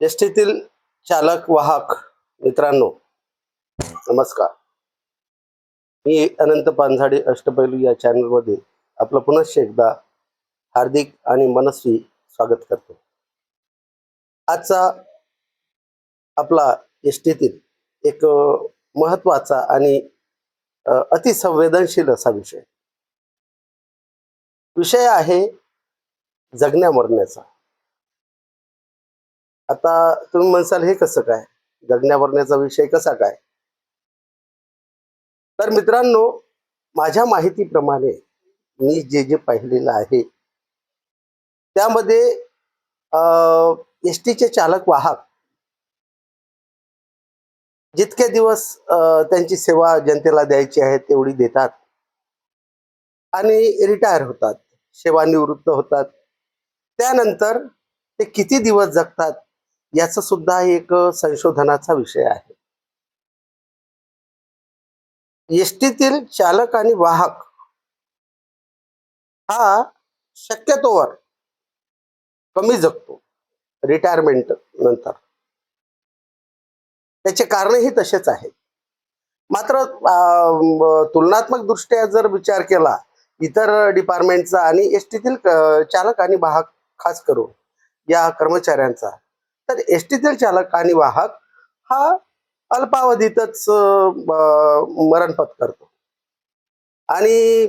एसटीतील चालक वाहक मित्रांनो नमस्कार. मी अनंत पानझाडे अष्टपैलू या चॅनलमध्ये आपलं पुनश्च एकदा हार्दिक आणि मनस्वी स्वागत करतो. आजचा आपला एस टीतील एक महत्त्वाचा आणि अतिसंवेदनशील असा विषय. विषय आहे जगण्या मरण्याचा. आता तुम्ही म्हणसाल हे कसं काय? जगण्या भरण्याचा विषय कसा काय? तर मित्रांनो माझ्या माहितीप्रमाणे मी जे जे पाहिलेलं आहे त्यामध्ये एस टीचे चालक वाहक जितके दिवस त्यांची सेवा जनतेला द्यायची आहे तेवढी देतात आणि रिटायर होतात सेवानिवृत्त होतात. त्यानंतर ते किती दिवस जगतात याचा सुद्धा एक संशोधनाचा विषय आहे. एसटीतील चालक आणि वाहक हा शक्यतोवर कमी जगतो. रिटायरमेंट नंतर. त्याचे कारणही तसेच आहेत. मात्र तुलनात्मक दृष्ट्या जर विचार केला इतर डिपार्टमेंटचा आणि एस टीतील चालक आणि वाहक खास करून या कर्मचाऱ्यांचा तर एस टीतील चालक आणि वाहक हा अल्पावधीतच मरणपत मरण पत्करतो आणि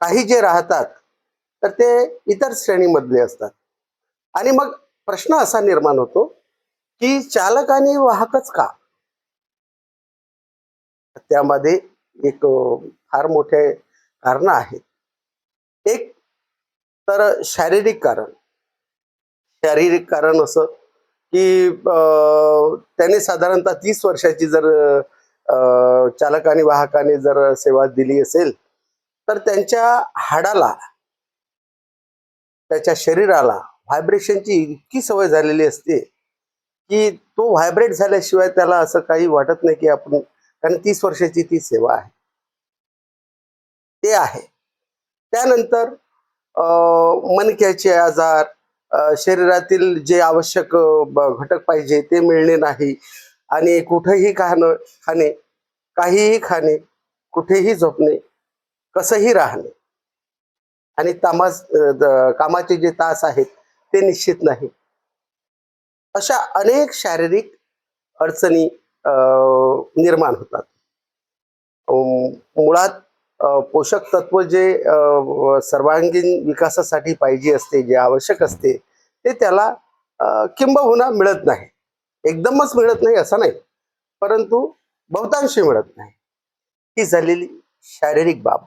काही जे राहतात तर ते इतर श्रेणीमधले असतात. आणि मग प्रश्न असा निर्माण होतो की चालक आणि वाहकच का? त्यामध्ये एक फार मोठे कारण आहेत. एक तर शारीरिक कारण. शारीरिक कारण असं की त्याने साधारणतः तीस वर्षाची जर चालकाने चालक आणि वाहकाने जर सेवा दिली असेल तर त्यांच्या हाडाला त्याच्या शरीराला व्हायब्रेशनची इतकी सवय झालेली असते की तो व्हायब्रेट झाल्याशिवाय त्याला असं काही वाटत नाही की आपण कारण तीस वर्षाची ती सेवा आहे. ते आहे. त्यानंतर मनक्याचे मणक्याचे आजार शरीरातील जे आवश्यक ब- घटक पाहिजे ते मिळणे नाही. आणि कुठेही खाणं खाणे काहीही खाणे कुठेही झोपणे कसंही राहणे आणि तामास कामाचे जे तास आहेत ते निश्चित नाही. अशा अनेक शारीरिक अडचणी निर्माण होतात. मुळात पोषक तत्व जे सर्वांगीण विकासासाठी पाहिजे असते जे आवश्यक असते ते त्याला किंबहुना मिळत नाही. एकदमच मिळत नाही असं नाही. परंतु बहुतांशी मिळत नाही. ही झालेली शारीरिक बाब.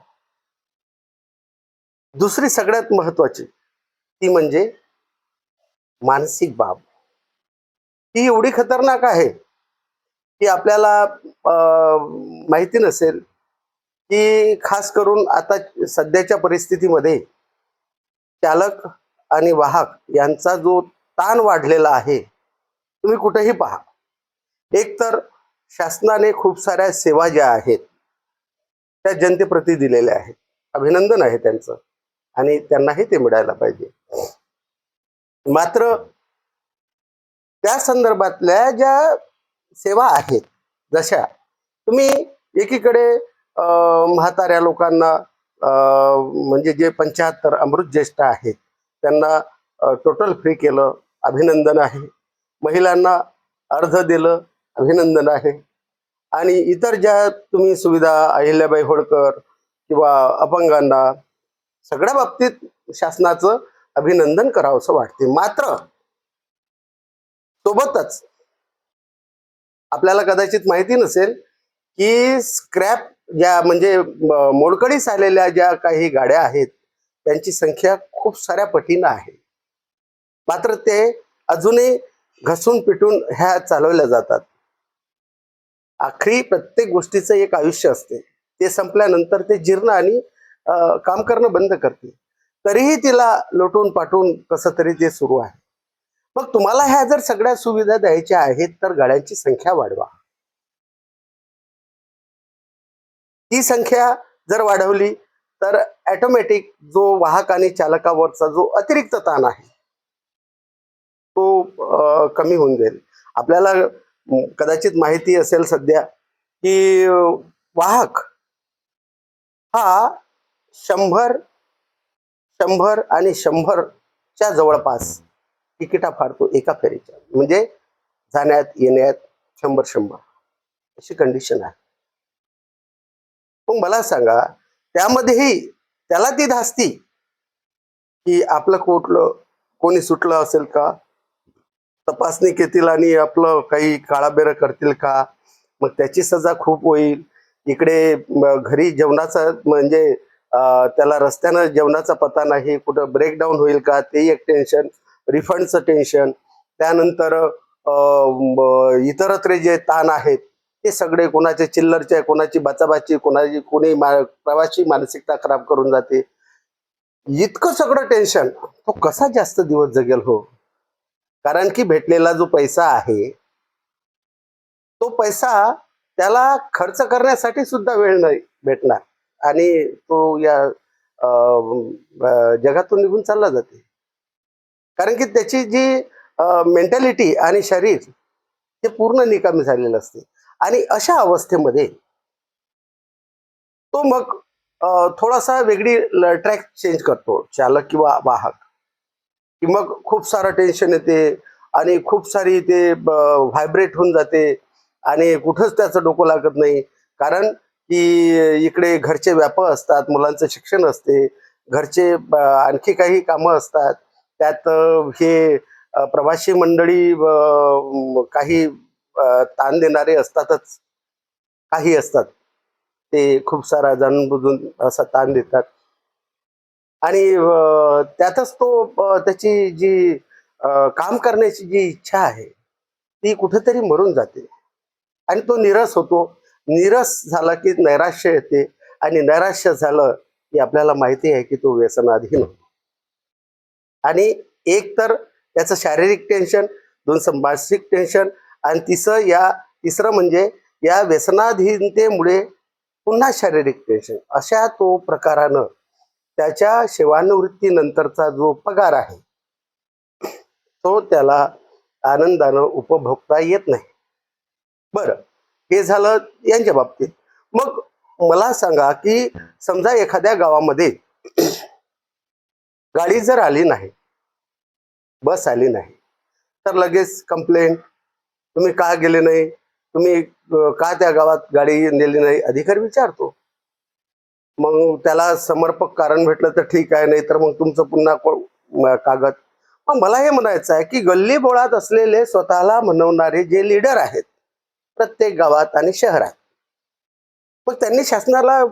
दुसरी सगळ्यात महत्वाची ती म्हणजे मानसिक बाब. ही एवढी खतरनाक आहे की आपल्याला माहिती नसेल की खास करून आता सध्याच्या परिस्थितीमध्ये चालक आणि वाहक यांचा जो ताण वाढलेला आहे तुम्ही कुठेही पहा. एक तर शासनाने खूप साऱ्या सेवा ज्या आहेत त्या जनतेप्रती दिलेल्या आहेत. अभिनंदन आहे त्यांचं आणि त्यांनाही ते मिळायला पाहिजे. मात्र त्या संदर्भातल्या ज्या सेवा आहेत जशा तुम्ही एकीकडे म्हाताऱ्या लोकांना म्हणजे जे पंच्याहत्तर अमृत ज्येष्ठ आहेत त्यांना टोटल फ्री केलं अभिनंदन आहे. महिलांना अर्ध दिलं अभिनंदन आहे. आणि इतर ज्या तुम्ही सुविधा अहिल्याबाई होळकर किंवा अपंगांना सगळ्या बाबतीत शासनाचं अभिनंदन करावंसं वाटते मात्र सोबतच आपल्याला कदाचित माहिती नसेल की स्क्रॅप ज्या म्हणजे मोडकडीस मोडकळीस आलेल्या ज्या काही गाड्या आहेत त्यांची संख्या खूप साऱ्या पटीनं आहे. मात्र ते अजूनही घसून पिटून ह्या चालवल्या जातात. आखरी प्रत्येक गोष्टीचं एक आयुष्य असते. ते संपल्यानंतर ते जीर्ण आणि काम करणं बंद करते. तरीही तिला लोटून पाटून कसं तरी ते सुरू आहे. मग तुम्हाला ह्या जर सगळ्या सुविधा द्यायच्या आहेत तर गाड्यांची संख्या वाढवा. ही संख्या जर वाढवली तर ॲटोमॅटिक जो वाहक आणि चालकावरचा जो अतिरिक्त ताण आहे तो कमी होऊन जाईल. आपल्याला कदाचित माहिती असेल सध्या की वाहक हा शंभर शंभर आणि शंभरच्या जवळपास तिकिटा फाडतो एका फेरीच्या. म्हणजे जाण्यात येण्यात शंभर शंभर. अशी कंडिशन आहे. मग मला सांगा त्यामध्येही त्याला ती धास्ती की आपलं कुठलं कोणी सुटलं असेल का? तपासणी घेतील आणि आपलं काही काळाबेरं करतील का? मग त्याची सजा खूप होईल. इकडे घरी जेवणाचा म्हणजे त्याला रस्त्यानं जेवणाचा पत्ता नाही कुठं ब्रेकडाऊन होईल का? ते एक टेन्शन रिफंडचं टेन्शन त्यानंतर इतरत्र जे ताण आहेत ते सगळे कोणाचे चिल्लरचे कोणाची बाचाबाची कोणाची कोणी मा- प्रवासी मानसिकता खराब करून जाते. इतकं सगळं टेन्शन तो कसा जास्त दिवस जगेल हो? कारण की भेटलेला जो पैसा आहे तो पैसा त्याला खर्च करण्यासाठी सुद्धा वेळ नाही भेटणार. आणि तो या जगातून निघून चालला जाते. कारण की त्याची जी मेंटॅलिटी आणि शरीर ते पूर्ण निकामी झालेलं असते. आणि अशा अवस्थेमध्ये तो मग थोडासा वेगळी ट्रॅक चेंज करतो. चालक किंवा वाहक. की मग खूप सारं टेन्शन येते आणि खूप सारी ते व्हायब्रेट होऊन जाते आणि कुठंच त्याचं डोकं लागत नाही. कारण की इकडे घरचे व्याप असतात मुलांचं शिक्षण असते घरचे आणखी काही कामं असतात. त्यात हे प्रवासी मंडळी काही ताण देणारे असतातच. काही असतात. ते खूप सारा जाणून बुजून असा ताण देतात. आणि त्यातच तो त्याची जी काम करण्याची जी इच्छा आहे ती कुठेतरी मरून जाते. आणि तो निरस होतो. निरस झाला की नैराश्य येते आणि नैराश्य झालं की आपल्याला माहिती आहे की तो व्यसनाधीन होतो. आणि एक तर त्याचं शारीरिक टेन्शन दोन मानसिक टेन्शन आणि तिसरं या तिसरं म्हणजे या व्यसनाधीनतेमुळे पुन्हा शारीरिक टेन्शन अशा तो प्रकारानं त्याच्या सेवानिवृत्तीनंतरचा जो पगार आहे तो त्याला आनंदानं उपभोगता येत नाही. बरं हे झालं यांच्या बाबतीत. मग मला सांगा की समजा एखाद्या गावामध्ये गाडी जर आली नाही बस आली नाही तर लगेच कंप्लेंट तुम्ही का गेले नाही? तुम्ही का त्या गावात गाडी नेली नाही? अधिकारी विचारतो. मग त्याला समर्पक कारण भेटलं तर ठीक आहे नाही तर मग तुमचं पुन्हा को- कागद. मग मला हे म्हणायचं आहे की गल्ली बोळात असलेले स्वतःला म्हणवणारे जे लीडर आहेत प्रत्येक गावात आणि शहरात मग त्यांनी शासनाला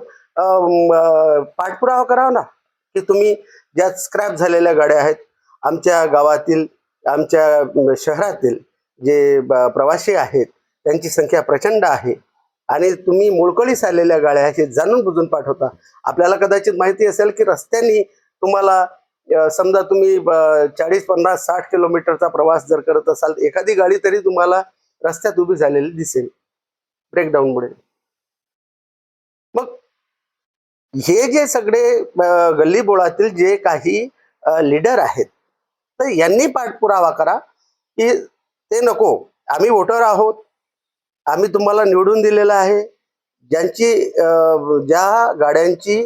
पाठपुरावा करावा ना? की तुम्ही ज्या स्क्रॅप झालेल्या गाड्या आहेत आमच्या गावातील आमच्या शहरातील जे प्रवासी आहेत त्यांची संख्या प्रचंड आहे. आणि तुम्ही मोळकळीस आलेल्या गाड्या हे जाणून बुजून पाठवता आपल्याला कदाचित माहिती असेल की रस्त्यानी तुम्हाला समजा तुम्ही चाळीस पन्नास साठ किलोमीटरचा प्रवास जर करत असाल एखादी गाडी तरी तुम्हाला रस्त्यात उभी झालेली दिसेल. ब्रेकडाऊनमुळे मग हे जे सगळे गल्लीबोळातील गल्ली बोळातील जे काही लीडर आहेत तर यांनी पाठपुरावा करा की ते नको. आम्ही वोटर आहोत. आम्ही तुम्हाला निवडून दिलेलं आहे. ज्यांची ज्या गाड्यांची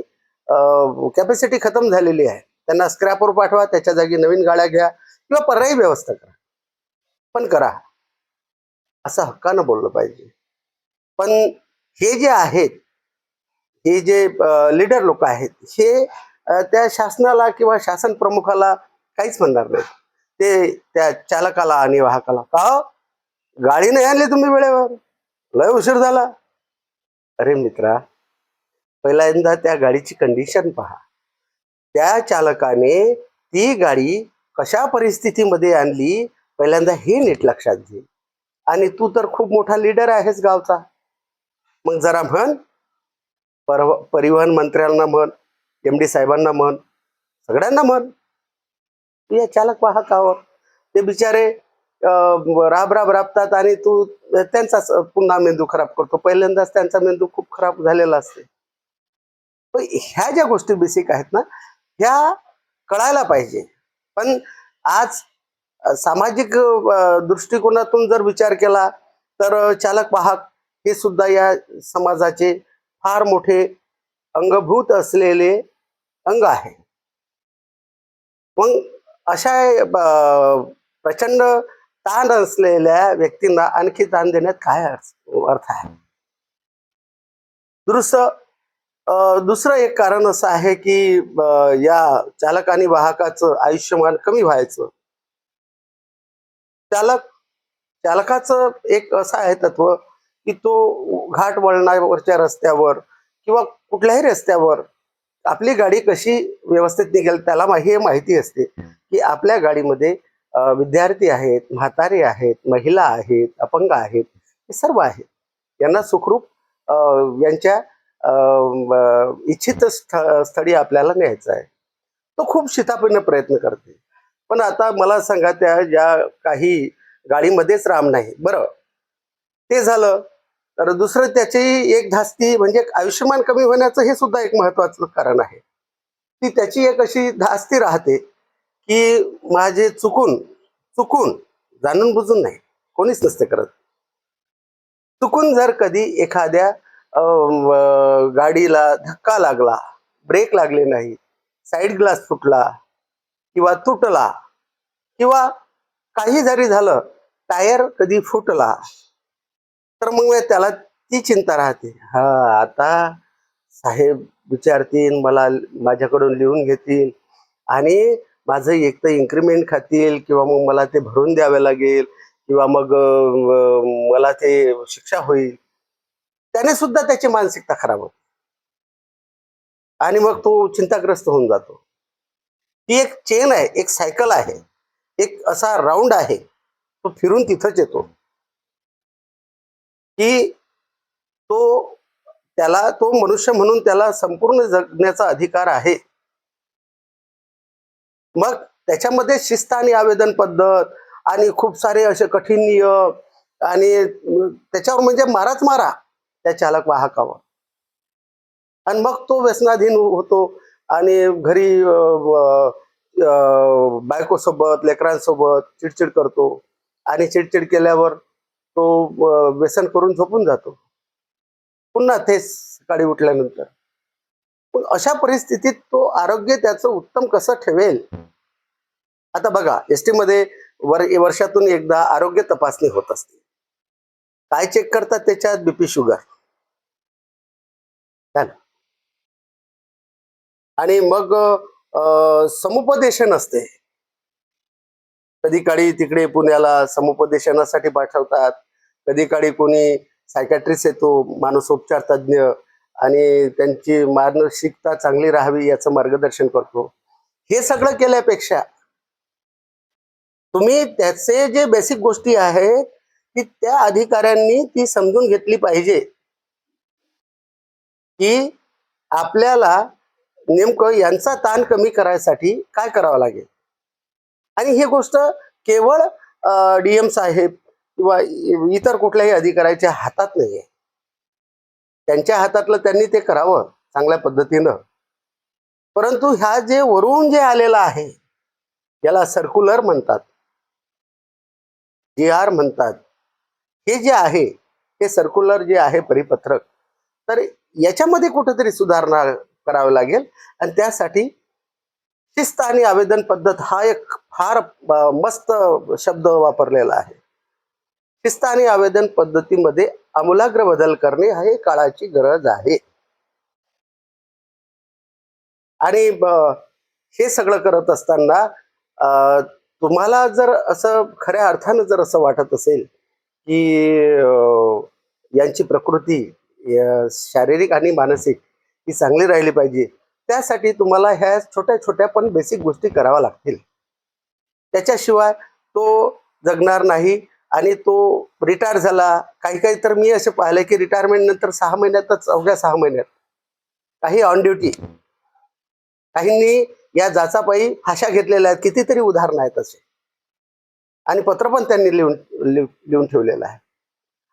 कॅपॅसिटी खतम झालेली आहे त्यांना स्क्रॅपवर पाठवा त्याच्या जागी नवीन गाड्या घ्या किंवा पर्यायी व्यवस्था करा. पण करा. असं हक्कानं बोललं पाहिजे. पण हे जे आहेत हे जे लीडर लोक आहेत हे त्या शासनाला किंवा शासन प्रमुखाला काहीच म्हणणार नाही ते त्या चालकाला आणि वाहकाला का हो? गाडी नाही आणली तुम्ही वेळेवर? लय उशीर झाला. अरे मित्रा पहिल्यांदा त्या गाडीची कंडिशन पहा. त्या चालकाने ती गाडी कशा परिस्थितीमध्ये आणली पहिल्यांदा हे नीट लक्षात घे. आणि तू तर खूप मोठा लीडर आहेस गावचा. मग जरा म्हण परव परिवहन मंत्र्यांना म्हण एम डी साहेबांना म्हण सगळ्यांना म्हण. तू या चालक वाहकावर. ते बिचारे राब राब राबतात आणि तू त्यांचाच पुन्हा मेंदू खराब करतो. पहिल्यांदाच त्यांचा मेंदू खूप खराब झालेला असते. पण ह्या ज्या गोष्टी बेसिक आहेत ना ह्या कळायला पाहिजे. पण आज सामाजिक दृष्टिकोनातून जर विचार केला तर चालक वाहक हे सुद्धा या समाजाचे फार मोठे अंगभूत असलेले अंग आहे. मग अशा प्रचंड ताण असलेल्या व्यक्तींना आणखी ताण देण्यात काय अर्थ आहे? दुरुस्त दुसरं एक कारण असं आहे की या चालक आणि वाहकाचं आयुष्यमान कमी व्हायचं. चालक चालकाचं एक असं आहे तत्व की तो घाट वळणावरच्या रस्त्यावर किंवा कुठल्याही रस्त्यावर आपली गाडी कशी व्यवस्थित निघेल त्याला हे माहिती असते. की आपल्या गाडीमध्ये विद्यार्थी आहेत म्हातारे आहेत महिला आहेत अपंग आहेत हे सर्व आहेत. यांना सुखरूप यांच्या इच्छित स्थ- स्थळी आपल्याला न्यायचं आहे. तो खूप शितापीनं प्रयत्न करते. पण आता मला सांगा त्या ज्या काही गाडीमध्येच राम नाही बरं. ते झालं तर दुसरं त्याची एक धास्ती म्हणजे आयुष्यमान कमी होण्याचं हे सुद्धा एक महत्वाचं कारण आहे. ती त्याची एक अशी धास्ती राहते की माझे चुकून चुकून जाणून बुजून नाही. कोणीच नसते करत. चुकून जर कधी एखाद्या गाडीला धक्का लागला ब्रेक लागले नाही साईड ग्लास फुटला किंवा तुटला किंवा काही जरी झालं टायर कधी फुटला तर मग त्याला ती चिंता राहते. हा आता साहेब विचारतील मला माझ्याकडून लिहून घेतील. आणि माझं एक तर इन्क्रीमेंट खातील किंवा मग मला ते भरून द्यावे लागेल किंवा मग मला ते शिक्षा होईल. त्याने सुद्धा त्याची मानसिकता खराब होते. आणि मग तो चिंताग्रस्त होऊन जातो. ही एक चेन आहे एक सायकल आहे. एक असा राऊंड आहे. तो फिरून तिथंच येतो. की तो त्याला तो मनुष्य म्हणून त्याला संपूर्ण जगण्याचा अधिकार आहे. मग त्याच्यामध्ये शिस्त आणि आवेदन पद्धत आणि खूप सारे असे कठीण नियम आणि त्याच्यावर म्हणजे माराच मारा त्या चालक वाहकावर. आणि मग तो व्यसनाधीन होतो आणि घरी बायकोसोबत लेकरांसोबत चिडचिड करतो आणि चिडचिड केल्यावर तो व्यसन करून झोपून जातो. पुन्हा तेच सकाळी उठल्यानंतर. पण अशा परिस्थितीत तो आरोग्य त्याचं उत्तम कसं ठेवेल? आता बघा एसमध्ये वर वर्षातून एकदा आरोग्य तपासणी होत असते. काय चेक करतात त्याच्यात? बीपी शुगर आणि मग समुपदेशन असते. कधी काळी तिकडे पुण्याला समुपदेशनासाठी पाठवतात. कधी काळी कोणी सायकॅट्रिस्ट येतो माणूसोपचार तज्ज्ञ आणि त्यांची मानसिकता चांगली राहावी याचं मार्गदर्शन करतो. हे सगळं केल्यापेक्षा तुम्ही त्याचे जे बेसिक गोष्टी आहे की त्या अधिकाऱ्यांनी ती समजून घेतली पाहिजे. की आपल्याला नेमकं यांचा ताण कमी करायसाठी काय करावं लागेल? आणि ही गोष्ट केवळ डीएम साहेब किंवा इतर कुठल्याही अधिकाऱ्याच्या हातात नाहीये. त्यांच्या हातातलं त्यांनी ते करावं चांगल्या पद्धतीनं. परंतु ह्या जे वरून जे आलेलं आहे याला सर्क्युलर म्हणतात. जी आर म्हणतात. हे जे आहे हे सर्क्युलर जे आहे परिपत्रक तर याच्यामध्ये कुठेतरी सुधारणा करावी लागेल आणि त्यासाठी शिस्त आणि आवेदन पद्धत हा एक फार मस्त शब्द वापरलेला आहे. शिस्त आणि आवेदन पद्धतीमध्ये आमूलाग्र बदल करणे हा एक काळाची गरज आहे. आणि ब- हे सगळं करत असताना तुम्हाला जर असं खऱ्या अर्थानं जर असं वाटत असेल की यांची प्रकृती शारीरिक आणि मानसिक ही चांगली राहिली पाहिजे त्यासाठी तुम्हाला ह्या छोट्या छोट्या पण बेसिक गोष्टी कराव्या लागतील. त्याच्याशिवाय तो जगणार नाही. आणि तो रिटायर झाला. काही काही तर मी असे पाहिलं की रिटायरमेंट नंतर सहा महिन्यातच अवघ्या सहा महिन्यात. काही ऑन ड्युटी काहींनी या जाचापायी फाशा घेतलेल्या आहेत. कितीतरी उदाहरणं आहेत असे. आणि पत्र पण त्यांनी लिहून लिहून ठेवलेलं आहे.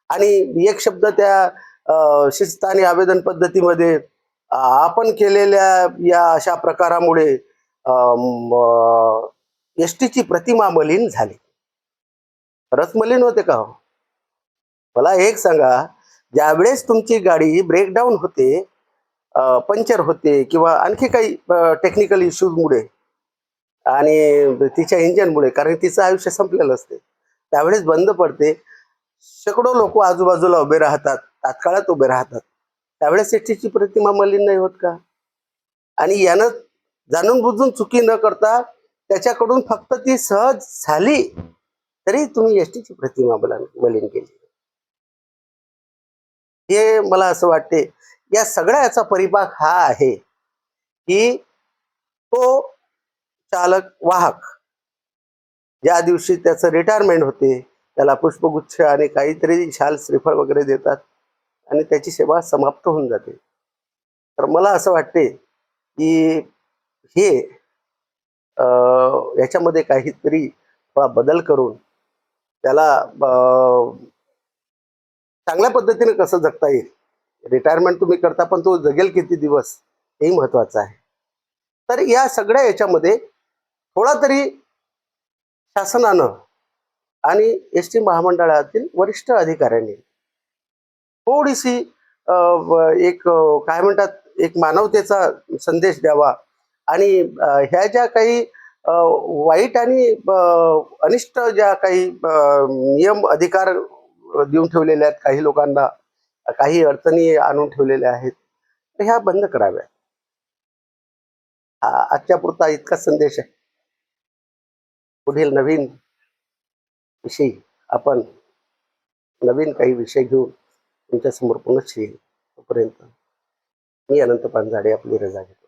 आणि एक शब्द त्या शिस्त आणि आवेदन पद्धतीमध्ये आपण केलेल्या या अशा प्रकारामुळे एस टीची प्रतिमा मलिन झाली. रसमलीन होते का हो? मला एक सांगा ज्यावेळेस तुमची गाडी ब्रेकडाऊन होते पंक्चर होते किंवा आणखी काही टेक्निकल इश्यूजमुळे आणि तिच्या इंजनमुळे कारण तिचं आयुष्य संपलेलं असते त्यावेळेस बंद पडते. शेकडो लोक आजूबाजूला उभे राहतात तात्काळात उभे राहतात. त्यावेळेस एसटीची प्रतिमा मलिन नाही होत का? आणि यानं जाणून बुजून चुकी न करता त्याच्याकडून फक्त ती सहज झाली. तरी तुम्ही एसटीची प्रतिमा मलिन मलिन केली. हे मला असं वाटते या सगळ्या याचा परिपाक हा आहे की तो चालक वाहक ज्या दिवशी त्याचं रिटायरमेंट होते त्याला पुष्पगुच्छ आणि काहीतरी शाल श्रीफळ वगैरे देतात आणि त्याची सेवा समाप्त होऊन जाते. तर मला असं वाटते की हे याच्यामध्ये काहीतरी थोडा बदल करून त्याला चांगल्या पद्धतीने कसं जगता येईल? रिटायरमेंट तुम्ही करता पण तो जगेल किती दिवस? हे महत्वाचं आहे. तर या सगळ्या याच्यामध्ये थोडा तरी शासनानं आणि एस टी महामंडळातील वरिष्ठ अधिकाऱ्यांनी थोडीशी एक काय म्हणतात एक मानवतेचा संदेश द्यावा आणि ह्या ज्या काही वाईट आणि अनिष्ट ज्या काही नियम अधिकार देऊन ठेवलेले आहेत काही लोकांना काही अडचणी आणून ठेवलेल्या आहेत तर ह्या बंद कराव्या आजच्या पुरता इतका संदेश आहे. पुढील नवीन विषयी आपण नवीन काही विषय घेऊन तुमच्यासमोर पुनश्च येईल. तोपर्यंत मी अनंत पानझाडे आपली रजा घेतो.